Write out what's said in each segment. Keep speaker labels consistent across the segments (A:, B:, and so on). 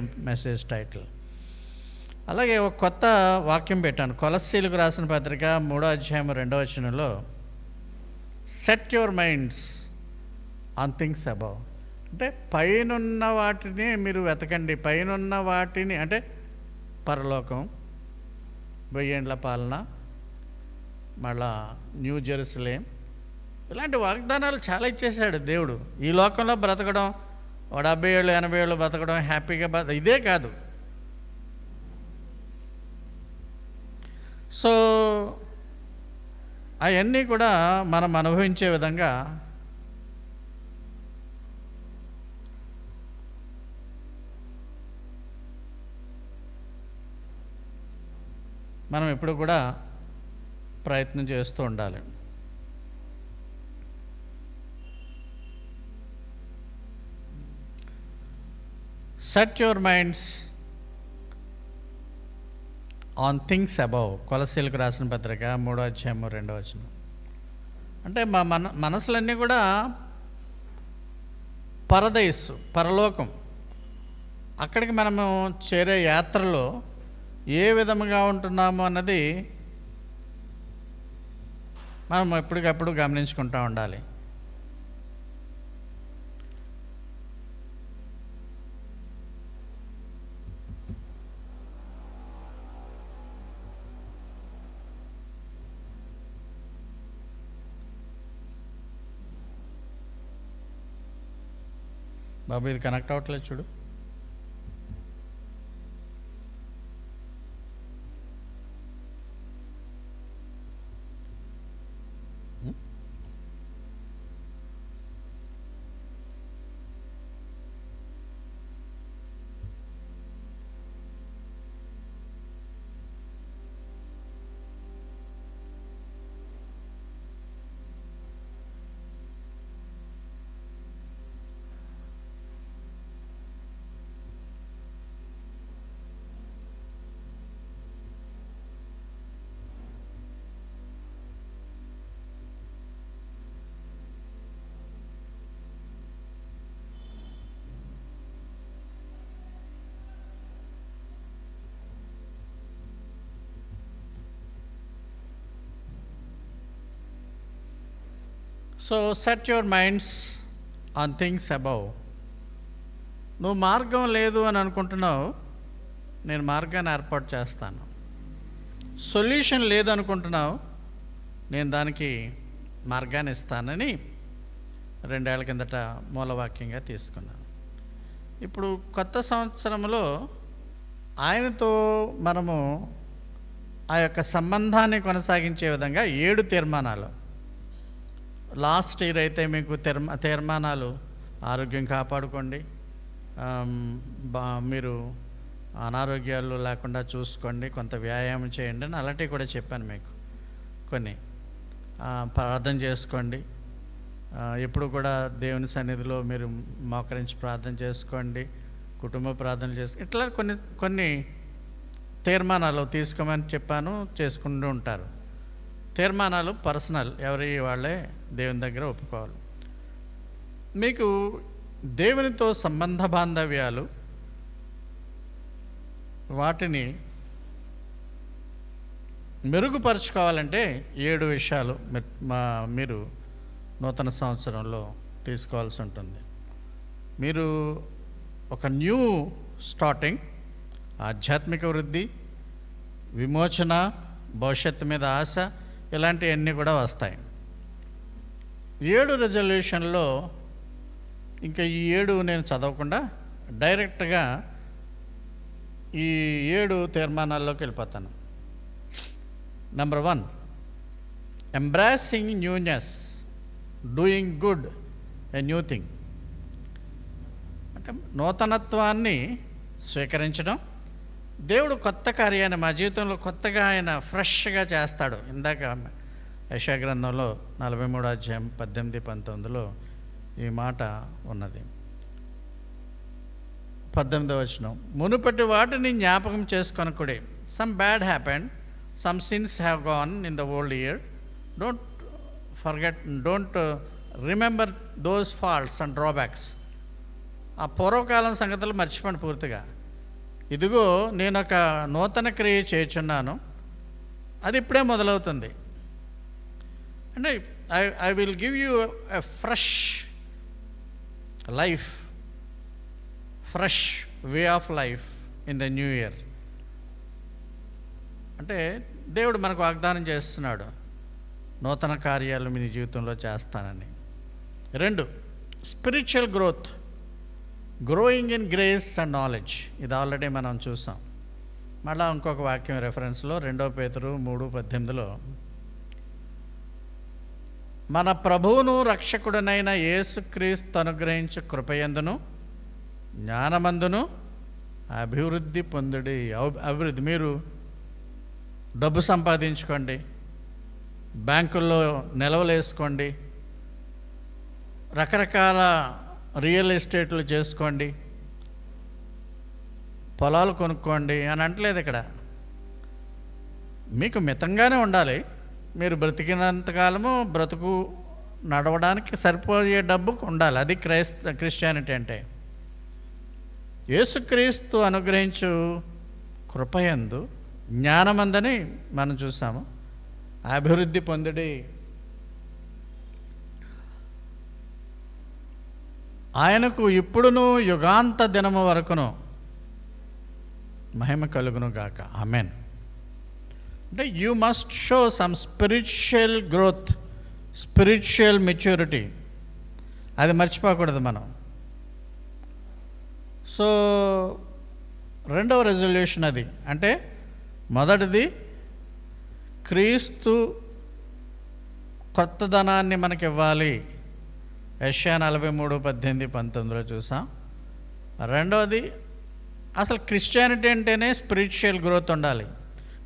A: Message title అలాగే ఒక కొత్త వాక్యం పెట్టాను. కొలస్సీలకు రాసిన పత్రిక మూడో అధ్యాయం రెండో వచనంలో set your minds on things above అంటే పైనున్న వాటిని మీరు వెతకండి. పైనున్న వాటిని అంటే పరలోకం వెయ్యేండ్ల పాలన మళ్ళా న్యూ జెరూసలేం. ఇలాంటి వాగ్దానాలు చాలా ఇచ్చేసాడు దేవుడు. ఈ లోకంలో బ్రతకడం ఓ డెబ్బై ఏళ్ళు ఎనభై ఏళ్ళు బతకడం హ్యాపీగా బత ఇదే కాదు. సో అవన్నీ కూడా మనం అనుభవించే విధంగా మనం ఎప్పుడు కూడా ప్రయత్నం చేస్తూ ఉండాలి. Set your minds on things above కొలసీలకు రాసిన పత్రిక మూడో అధ్యాయము రెండో వచనం. అంటే మా మన మనసులన్నీ కూడా పరదయస్సు పరలోకం. అక్కడికి మనము చేరే యాత్రలో ఏ విధముగా ఉంటున్నాము అన్నది మనం ఎప్పటికప్పుడు గమనించుకుంటూ ఉండాలి. బాబు ఇది కనెక్ట్ అవ్వట్లేదు చూడు. So set your minds on things above నువ్వు మార్గం లేదు అని అనుకుంటున్నావు నేను మార్గాన్ని ఏర్పాటు చేస్తాను. సొల్యూషన్ లేదనుకుంటున్నావు నేను దానికి మార్గాన్ని ఇస్తానని రెండేళ్ళ కిందట మూలవాక్యంగా తీసుకున్నాను. ఇప్పుడు కొత్త సంవత్సరంలో ఆయనతో మనము ఆ యొక్క సంబంధాన్ని కొనసాగించే విధంగా ఏడు తీర్మానాలు. లాస్ట్ ఇయర్ అయితే మీకు తీర్మా తీర్మానాలు ఆరోగ్యం కాపాడుకోండి. బా మీరు అనారోగ్యాలు లేకుండా చూసుకోండి కొంత వ్యాయామం చేయండి అని అలాంటివి కూడా చెప్పాను మీకు. కొన్ని. ప్రార్థన చేసుకోండి. ఎప్పుడు కూడా దేవుని సన్నిధిలో మీరు మోకరించి ప్రార్థన చేసుకోండి. కుటుంబ ప్రార్థన చేసు ఇట్లా కొన్ని కొన్ని తీర్మానాలు తీసుకోమని చెప్పాను చేసుకుంటూ ఉంటారు. తీర్మానాలు పర్సనల్ ఎవరి వాళ్ళే దేవుని దగ్గర ఒప్పుకోవాలి. మీకు దేవునితో సంబంధ బాంధవ్యాలు వాటిని మెరుగుపరుచుకోవాలంటే ఏడు విషయాలు మా మీరు నూతన సంవత్సరంలో తీసుకోవాల్సి ఉంటుంది. మీరు ఒక న్యూ స్టార్టింగ్ ఆధ్యాత్మిక వృద్ధి విమోచన భవిష్యత్తు మీద ఆశ ఇలాంటివన్నీ కూడా వస్తాయి. ఏడు రెజల్యూషన్లో ఇంకా ఈ ఏడు నేను చదవకుండా డైరెక్ట్గా ఈ ఏడు తీర్మానాల్లోకి వెళ్ళిపోతాను. Number one embracing newness doing good a new thing అంటే నూతనత్వాన్ని స్వీకరించడం దేవుడు కొత్త కార్యాన్ని మా జీవితంలో కొత్తగా ఆయన ఫ్రెష్గా చేస్తాడు. ఇందాక యశా గ్రంథంలో నలభై మూడు అధ్యాయం పద్దెనిమిది పంతొమ్మిదిలో ఈ మాట ఉన్నది. పద్దెనిమిది వచనం. మునుపటి వాటిని జ్ఞాపకం చేసుకొనకుడే. Some bad happened some sins have gone in the old year don't forget don't remember those faults and drawbacks ఆ పూర్వకాలం సంగతులు మర్చిపోండి పూర్తిగా. ఇదిగో నేను ఒక నూతన క్రియ చేయుచున్నాను. అది ఇప్పుడే మొదలవుతుంది. అంటే I I will give you a fresh life fresh way of life in the new year. అంటే దేవుడు మనకు వాగ్దానం చేస్తున్నాడు నూతన కార్యాలు మీ జీవితంలో చేస్తానని. రెండు spiritual growth. Growing in grace and knowledge ఇది ఆల్రెడీ మనం చూసాం. మళ్ళా ఇంకొక వాక్యం రెఫరెన్స్లో రెండో పేతురు మూడు పద్దెనిమిదిలో మన ప్రభువును రక్షకుడనైన యేసుక్రీస్తు అనుగ్రహించు కృపయందును జ్ఞానమందును అభివృద్ధి పొందుడి అభివృద్ధి. మీరు డబ్బు సంపాదించుకోండి బ్యాంకుల్లో నిల్వలు వేసుకోండి రకరకాల రియల్ ఎస్టేట్లు చేసుకోండి. పొలాలు కొనుక్కోండి అని అంటలేదు ఇక్కడ. మీకు మితంగానే ఉండాలి. మీరు బ్రతికినంతకాలము బ్రతుకు నడవడానికి సరిపోయే డబ్బు ఉండాలి. అది క్రైస్త క్రిస్టియానిటీ అంటే. యేసుక్రీస్తు అనుగ్రహించు కృపయందు జ్ఞానమందని మనం చూసాము. అభివృద్ధి పొందుడి ఆయనకు ఇప్పుడును యుగాంత దినము వరకును మహిమ కలుగును గాక. ఆమెన్. అంటే you must show some spiritual growth spiritual maturity అది మర్చిపోకూడదు మనం. సో రెండవ రెజల్యూషన్ అది. అంటే మొదటిది క్రీస్తు కొత్తదనాన్ని మనకి ఇవ్వాలి యష్యా నలభై మూడు పద్దెనిమిది పంతొమ్మిదిలో చూసాం. రెండవది అసలు క్రిస్టియానిటీ అంటేనే స్పిరిచువల్ గ్రోత్ ఉండాలి.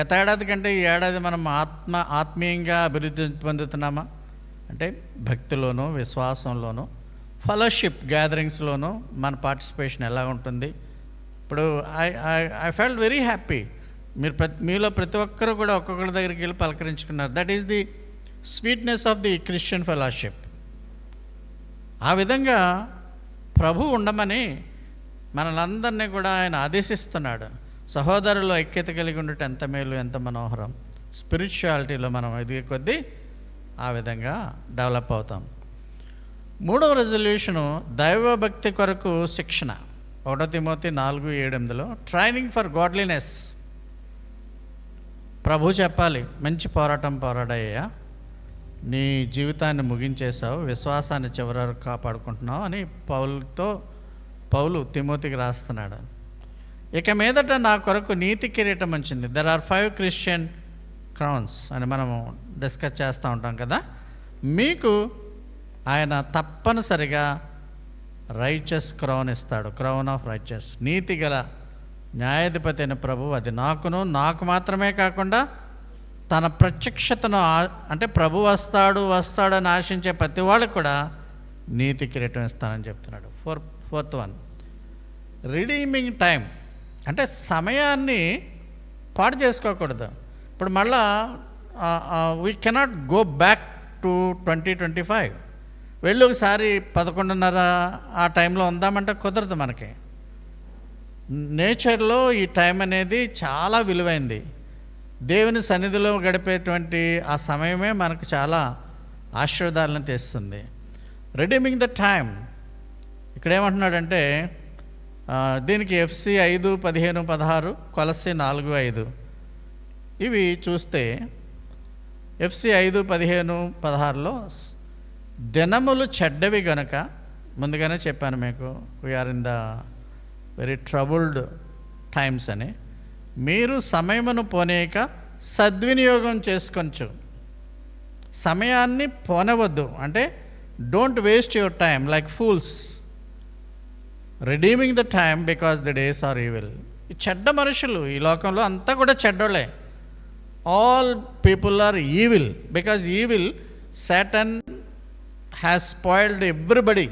A: గత ఏడాది కంటే ఈ ఏడాది మనం ఆత్మ ఆత్మీయంగా అభివృద్ధి పొందుతున్నామా? అంటే భక్తిలోనూ విశ్వాసంలోనూ ఫెలోషిప్ గ్యాదరింగ్స్లోనూ మన పార్టిసిపేషన్ ఎలా ఉంటుంది? ఇప్పుడు I I I felt very happy. మీరు ప్రతి మీలో ప్రతి ఒక్కరు కూడా ఒక్కొక్కరి దగ్గరికి వెళ్ళి పలకరించుకున్నారు. That is the sweetness of the Christian fellowship. ఆ విధంగా ప్రభు ఉండమని మనలందరినీ కూడా ఆయన ఆదేశిస్తున్నాడు. సహోదరులు ఐక్యత కలిగి ఉండటం ఎంత మేలు ఎంత మనోహరం. స్పిరిచువాలిటీలో మనం ఎదిగే కొద్దీ ఆ విధంగా డెవలప్ అవుతాం. మూడవ రెజల్యూషను దైవభక్తి కొరకు శిక్షణ. ఒకటో తిమోతి నాలుగు ఏడెనిమిదిలో ట్రైనింగ్ ఫర్ గాడ్లీనెస్ ప్రభు చెప్పాలి మంచి పోరాటం పోరాడయ్యా. నీ జీవితాన్ని ముగించేశావు విశ్వాసాన్ని చివరి వరకు కాపాడుకుంటున్నావు అని పౌలతో పౌలు తిమోతికి రాస్తున్నాడు. ఇక మీదట నా కొరకు నీతి కిరీటం వచ్చింది. There are five Christian crowns అని మనము డిస్కస్ చేస్తూ ఉంటాం కదా. మీకు ఆయన తప్పనిసరిగా రైచస్ క్రౌన్ ఇస్తాడు. క్రౌన్ ఆఫ్ రైచస్ నీతి గల న్యాయాధిపతి అయిన ప్రభు అది నాకును నాకు మాత్రమే కాకుండా తన ప్రత్యక్షతను అంటే ప్రభు వస్తాడు వస్తాడని ఆశించే ప్రతి వాళ్ళకి కూడా నీతి కిరీటం ఇస్తానని చెప్తున్నాడు. Four fourth one. Redeeming time అంటే సమయాన్ని పాడు చేసుకోకూడదు. ఇప్పుడు మళ్ళా we cannot go back to twenty twenty five వెళ్ళి ఒకసారి పదకొండున్నర ఆ టైంలో ఉందామంటే కుదరదు మనకి. నేచర్లో ఈ టైం అనేది చాలా విలువైంది. దేవుని సన్నిధిలో గడిపేటువంటి ఆ సమయమే మనకు చాలా ఆశీర్వాదాలను తెస్తుంది. రెడీమింగ్ ద టైం ఇక్కడ ఏమంటున్నాడంటే దీనికి ఎఫ్సి ఐదు పదిహేను పదహారు కొలసి నాలుగు ఐదు. ఇవి చూస్తే ఎఫ్సి ఐదు పదిహేను పదహారులో దినములు చెడ్డవి గనుక ముందుగానే చెప్పాను మీకు we are in the very troubled times అని. మీరు సమయమును పోనీయక సద్వినియోగం చేసుకొనచ్చు సమయాన్ని పోనవద్దు. అంటే don't waste your time like fools redeeming the time because the days are evil ఈ చెడ్డ మనుషులు ఈ లోకంలో అంతా కూడా చెడ్డోళ్ళే. All people are evil because evil Satan has spoiled everybody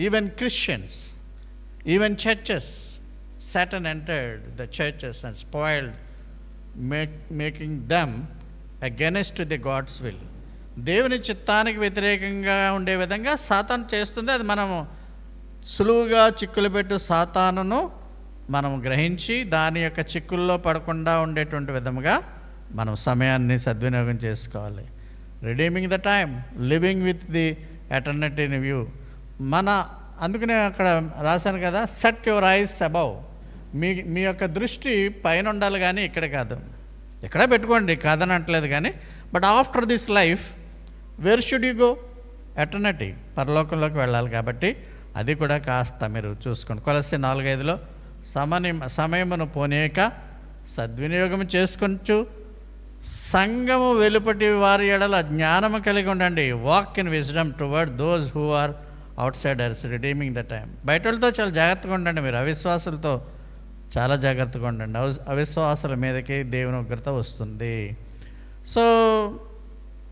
A: even Christians even churches Satan entered the churches and spoiled make making them against the God's will దేవుని చిత్తానికి వ్యతిరేకంగా ఉండే విధంగా సాతాను చేస్తుంది. అది మనము సులువుగా చిక్కులు పెట్టు సాతానును మనం గ్రహించి దాని యొక్క చిక్కుల్లో పడకుండా ఉండేటువంటి విధముగా మనం సమయాన్ని సద్వినియోగం చేసుకోవాలి. Redeeming the time living with the eternity view మన అందుకనే అక్కడ రాశాను కదా సెట్ యువర్ ఐస్ అబౌవ్ మీ మీ యొక్క దృష్టి పైన ఉండాలి కానీ ఇక్కడ కాదు. ఎక్కడే పెట్టుకోండి కాదని అంటలేదు కానీ but after this life where should you go eternity పరలోకంలోకి వెళ్ళాలి కాబట్టి అది కూడా కాస్త మీరు చూసుకోండి. కొలసి నాలుగైదులో సమని సమయమును పోనీయక సద్వినియోగం చేసుకొంచు సంఘము వెలుపటి వారి ఎడల జ్ఞానము కలిగి ఉండండి. Walk in wisdom toward those who are outsiders redeeming the time బయట వాళ్ళతో చాలా జాగ్రత్తగా ఉండండి మీరు అవిశ్వాసులతో చాలా జాగ్రత్తగా ఉండండి. అవి అవిశ్వాసాల మీదకి దేవుని ఉగ్రత వస్తుంది. సో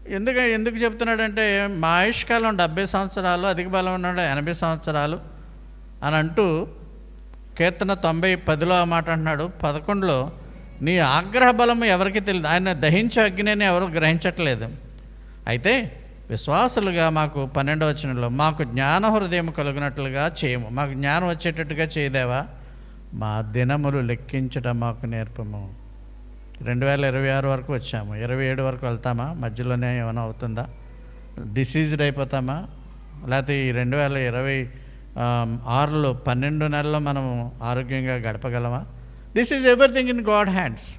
A: ఎందుకు ఎందుకు చెప్తున్నాడంటే మా ఆయుష్కాలం డెబ్బై సంవత్సరాలు అధిక బలం ఉన్నాడు ఎనభై సంవత్సరాలు అని అంటూ కీర్తన తొంభై పదిలో ఆ మాట అంటున్నాడు. పదకొండులో నీ ఆగ్రహ బలము ఎవరికి తెలియదు ఆయన దహించే అగ్నిని ఎవరు గ్రహించట్లేదు. అయితే విశ్వాసులుగా మాకు పన్నెండవ వచనంలో మాకు జ్ఞాన హృదయం కలుగునట్లుగా చేయము. మాకు జ్ఞానం వచ్చేటట్టుగా చేయదేవా? మా దినములు లెక్కించడం మాకు నేర్పము. రెండు వేల ఇరవై ఆరు వరకు వచ్చాము. ఇరవై ఏడు వరకు వెళ్తామా? మధ్యలోనే ఏమైనా అవుతుందా? డిసీజ్డ్ అయిపోతామా? లేకపోతే ఈ రెండు వేల ఇరవై ఆరులో పన్నెండు నెలల్లో మనం ఆరోగ్యంగా గడపగలమా? This is everything in God hands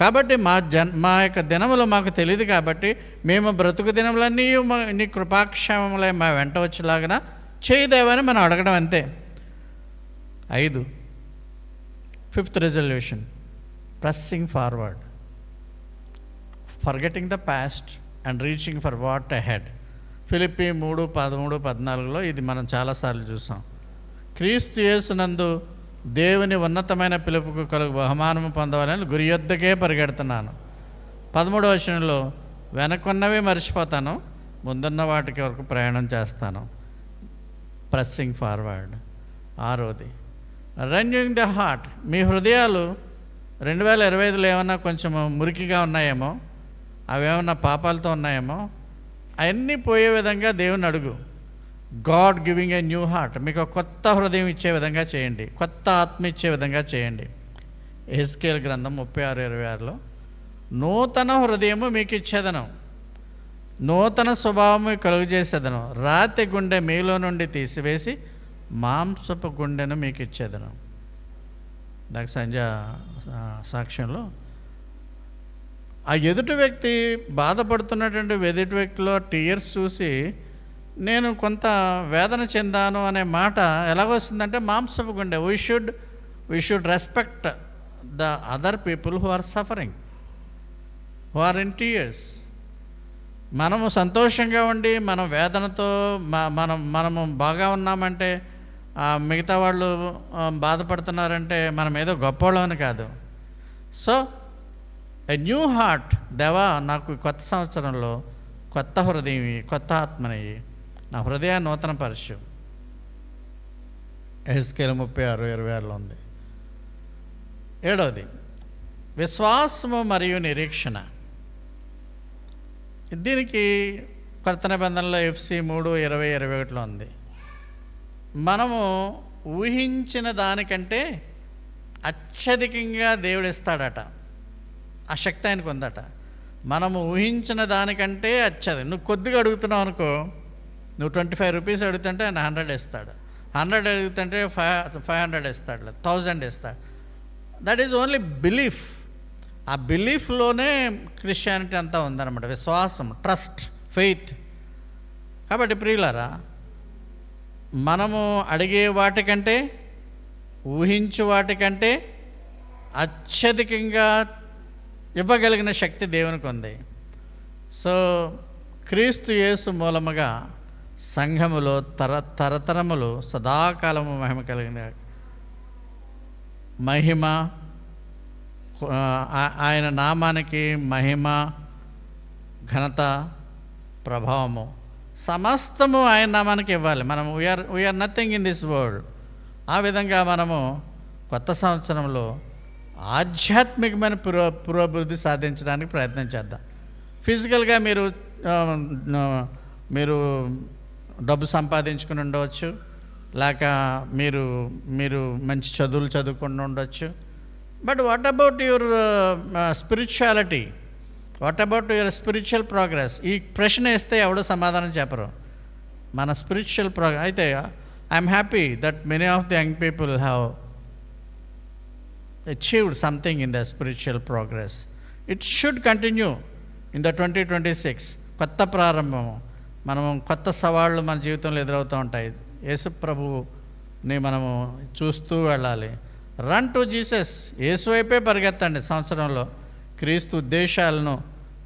A: కాబట్టి మా జన్ మా యొక్క దినములు మాకు తెలియదు కాబట్టి మేము బ్రతుకు దినములన్నీ మా నీ కృపాక్షేమములే మా వెంట వచ్చేలాగా చేయదేవని మనం అడగడం అంతే. ఐదు. Fifth resolution pressing forward forgetting the past and reaching for what ahead Philippi మూడు పదమూడు పద్నాలుగులో ఇది మనం చాలాసార్లు చూసాం. క్రీస్తు యేసునందు దేవుని ఉన్నతమైన పిలుపుకు కలుగు బహుమానము పొందవాలని గురి యొద్దకే పరిగెడుతున్నాను. పదమూడవ వచనంలో వెనకున్నవి మర్చిపోతాను ముందున్న వాటికి వరకు ప్రయాణం చేస్తాను. ప్రెస్సింగ్ ఫార్వర్డ్ ఆరోది రన్యూయింగ్ ద హార్ట్ మీ హృదయాలు రెండు వేల ఇరవై ఐదులో ఏమన్నా కొంచెం మురికిగా ఉన్నాయేమో? అవేమన్నా పాపాలతో ఉన్నాయేమో? అవన్నీ పోయే విధంగా దేవుని అడుగు. God giving a new heart మీకు కొత్త హృదయం ఇచ్చే విధంగా చేయండి. కొత్త ఆత్మ ఇచ్చే విధంగా చేయండి. ఎస్కేల్ గ్రంథం ముప్పై ఆరు ఇరవై ఆరులో నూతన హృదయము మీకు ఇచ్చేదనం. నూతన స్వభావము కలుగు చేసేదను రాతి గుండె మీలో నుండి తీసివేసి మాంసపు గుండెను మీకు ఇచ్చేదను. దానికి సంజ సాక్ష్యంలో. ఆ ఎదుటి వ్యక్తి బాధపడుతున్నటువంటి ఎదుటి వ్యక్తిలో టీయర్స్ చూసి నేను కొంత వేదన చెందాను అనే మాట ఎలాగొస్తుందంటే మాంసపు గుండె we should we should respect the other people who are suffering who are in tears మనము సంతోషంగా ఉండి మనం వేదనతో మనం మనము బాగా ఉన్నామంటే మిగతా వాళ్ళు బాధపడుతున్నారంటే మనం ఏదో గొప్పవాళ్ళమని కాదు. సో ఎ న్యూ హార్ట్ దేవా నాకు కొత్త సంవత్సరంలో కొత్త హృదయం కొత్త ఆత్మనయ్యి నా హృదయాన్ని నూతన పరచు. ఎహెస్కేల్ ముప్పై ఆరు ఇరవై ఆరులో ఉంది. ఏడవది విశ్వాసము మరియు నిరీక్షణ. దీనికి కొత్త నిబంధనలో ఎఫ్సి మూడు ఇరవై ఇరవై ఒకటిలో ఉంది. మనము ఊహించిన దానికంటే అత్యధికంగా దేవుడు ఇస్తాడట ఆ శక్తి ఆయనకు ఉందట. మనము ఊహించిన దానికంటే అచ్చది నువ్వు కొద్దిగా అడుగుతున్నావు అనుకో నువ్వు ట్వంటీ ఫైవ్ రూపీస్ అడుగుతుంటే ఆయన హండ్రెడ్ ఇస్తాడు. హండ్రెడ్ అడుగుతుంటే ఫైవ్ ఫైవ్ హండ్రెడ్ ఇస్తాడు థౌజండ్ ఇస్తాడు. That is only belief. ఆ బిలీఫ్లోనే క్రిస్టియానిటీ అంతా ఉందన్నమాట. విశ్వాసం ట్రస్ట్ ఫెయిత్. కాబట్టి ప్రియులరా మనము అడిగే వాటికంటే ఊహించు వాటికంటే అత్యధికంగా ఇవ్వగలిగిన శక్తి దేవునికి ఉంది. సో క్రీస్తు యేసు మూలముగా సంఘములో తర తరతరములు సదాకాలము మహిమ కలిగిన మహిమ ఆయన నామానికి మహిమ ఘనత ప్రభావము సమస్తము ఆయన నామానికి ఇవ్వాలి. మనం we are we are nothing in this world ఆ విధంగా మనము కొత్త సంవత్సరంలో ఆధ్యాత్మికమైన పురో పురోభివృద్ధి సాధించడానికి ప్రయత్నం చేద్దాం. ఫిజికల్గా మీరు మీరు డబ్బు సంపాదించుకుని ఉండవచ్చు. లేక మీరు మీరు మంచి చదువులు చదువుకుని ఉండొచ్చు but what about your spirituality what about your spiritual progress ఈ ప్రశ్న వేస్తే ఎవడో సమాధానం చెప్పరు. మన స్పిరిచువల్ ప్రోగ్రెస్ అయితే I'm happy that many of the young people have achieved something in their spiritual progress. It should continue in the 2026. కొత్త ప్రారంభము. మనము కొత్త సవాళ్ళు మన జీవితంలో ఎదురవుతూ ఉంటాయి. యేసు ప్రభుని మనము చూస్తూ వెళ్ళాలి. రన్ టు జీసస్ యేసు వైపే పరిగెత్తండి సంవత్సరంలో. క్రీస్తు ఉద్దేశాలను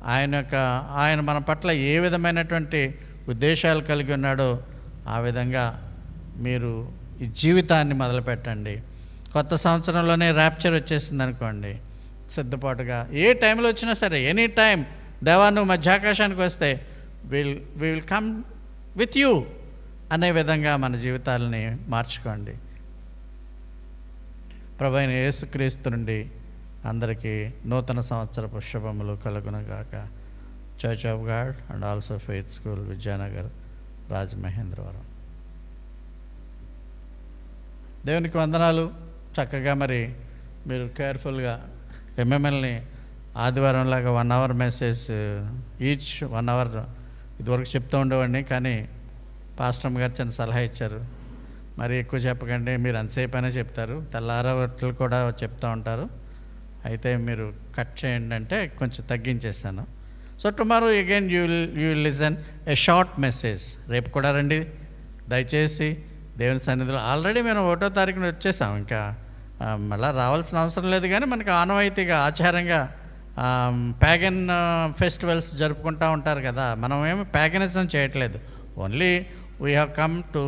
A: ఆయన యొక్క ఆయన మన పట్ల ఏ విధమైనటువంటి ఉద్దేశాలు కలిగి ఉన్నాడో ఆ విధంగా మీరు ఈ జీవితాన్ని మొదలుపెట్టండి. కొత్త సంవత్సరంలోనే ర్యాప్చర్ వచ్చేసింది అనుకోండి. సిద్ధపాటుగా ఏ టైంలో వచ్చినా సరే ఎనీ టైం దేవా నువ్వు మధ్యాకాశానికి వస్తే will will come with you అనే విధంగా మన జీవితాలని మార్చుకోండి. ప్రభు అయిన యేసుక్రీస్తు నుండి అందరికీ నూతన సంవత్సరపు శుభములు కలుగునగాక. Church of God and also faith school Vidyanagar Rajamahendravaram. దేవునికి వందనాలు. చక్కగా మరి మీరు కేర్ఫుల్గా ఎంఎంఎల్ని ఆదివారం లాగా one hour message each one hour ఇదివరకు చెప్తూ ఉండేవాడిని కానీ పాస్టమ్ గారు చిన్న సలహా ఇచ్చారు. మరి ఎక్కువ చెప్పకండి మీరు అంతసేపు అయినా చెప్తారు. తెల్లారవట్లు కూడా చెప్తూ ఉంటారు. అయితే మీరు కట్ చేయండి అంటే కొంచెం తగ్గించేసాను so tomorrow again you will you will listen a short message రేపు కూడా రండి. దయచేసి దేవుని సన్నిధిలో ఆల్రెడీ మేము ఒకటో తారీఖున వచ్చేసాం. ఇంకా మళ్ళీ రావాల్సిన అవసరం లేదు కానీ మనకి ఆనవాయితీగా ఆచారంగా ప్యాగన్ ఫెస్టివల్స్ జరుపుకుంటూ ఉంటారు కదా. మనం ఏమి ప్యాగనిజం చేయట్లేదు only we have come to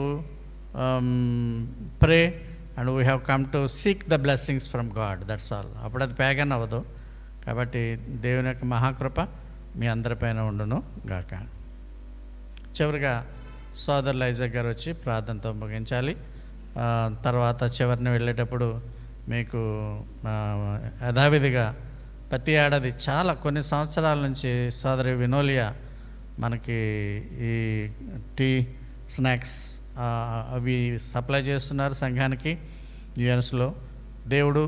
A: pray and we have come to seek the blessings from God that's all అప్పుడు అది ప్యాగన్ అవ్వదు. కాబట్టి దేవుని యొక్క మహాకృప మీ అందరిపైన ఉండును గాక. చివరిగా సోదరులు ఐజక్ గారు వచ్చి ప్రార్థనతో ముగించాలి. తర్వాత చివరిని వెళ్ళేటప్పుడు మీకు యథావిధిగా ప్రతి ఏడాది చాలా కొన్ని సంవత్సరాల నుంచి సోదరి వినోలియా మనకి ఈ టీ స్నాక్స్ అవి సప్లై చేస్తున్నారు సంఘానికి యుఎన్స్లో. దేవుడు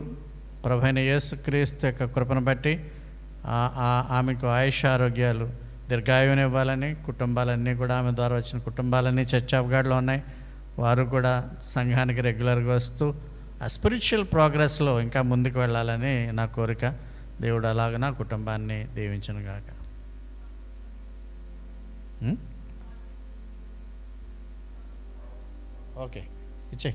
A: ప్రభైన యేసు క్రీస్తు యొక్క కృపను బట్టి ఆమెకు ఆయుష ఆరోగ్యాలు దీర్ఘాయువుని ఇవ్వాలని కుటుంబాలన్నీ కూడా ఆమె ద్వారా వచ్చిన కుటుంబాలన్నీ చర్చ్ ఆఫ్ ఉన్నాయి. వారు కూడా సంఘానికి రెగ్యులర్గా వస్తూ ఆ స్పిరిచువల్ ప్రోగ్రెస్లో ఇంకా ముందుకు వెళ్ళాలని నా కోరిక. దేవుడు అలాగ నా కుటుంబాన్ని దీవించను గాక ఓకే ఇచ్చే